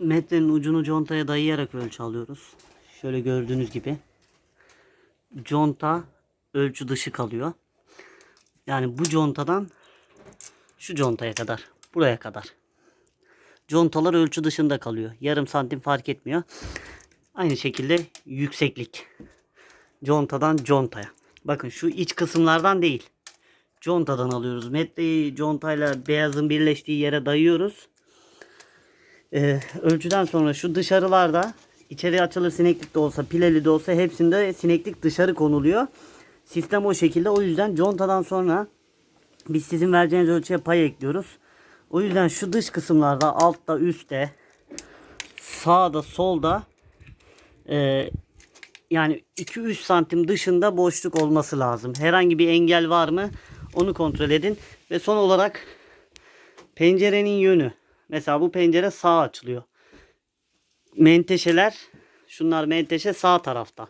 metrenin ucunu contaya dayayarak ölçü alıyoruz. Şöyle gördüğünüz gibi. Conta ölçü dışı kalıyor. Yani bu contadan şu contaya kadar. Buraya kadar. Contalar ölçü dışında kalıyor. Yarım santim fark etmiyor. Aynı şekilde yükseklik. Contadan contaya. Bakın şu iç kısımlardan değil. Contadan alıyoruz. Metreyi contayla beyazın birleştiği yere dayıyoruz. Ee, ölçüden sonra şu dışarılarda içeri açılır sineklik de olsa pileli de olsa hepsinde sineklik dışarı konuluyor. Sistem o şekilde. O yüzden contadan sonra biz sizin vereceğiniz ölçüye pay ekliyoruz. O yüzden şu dış kısımlarda altta üstte sağda solda e, yani 2-3 santim dışında boşluk olması lazım. Herhangi bir engel var mı onu kontrol edin. Ve son olarak pencerenin yönü. Mesela bu pencere sağ açılıyor. Menteşeler şunlar menteşe sağ tarafta.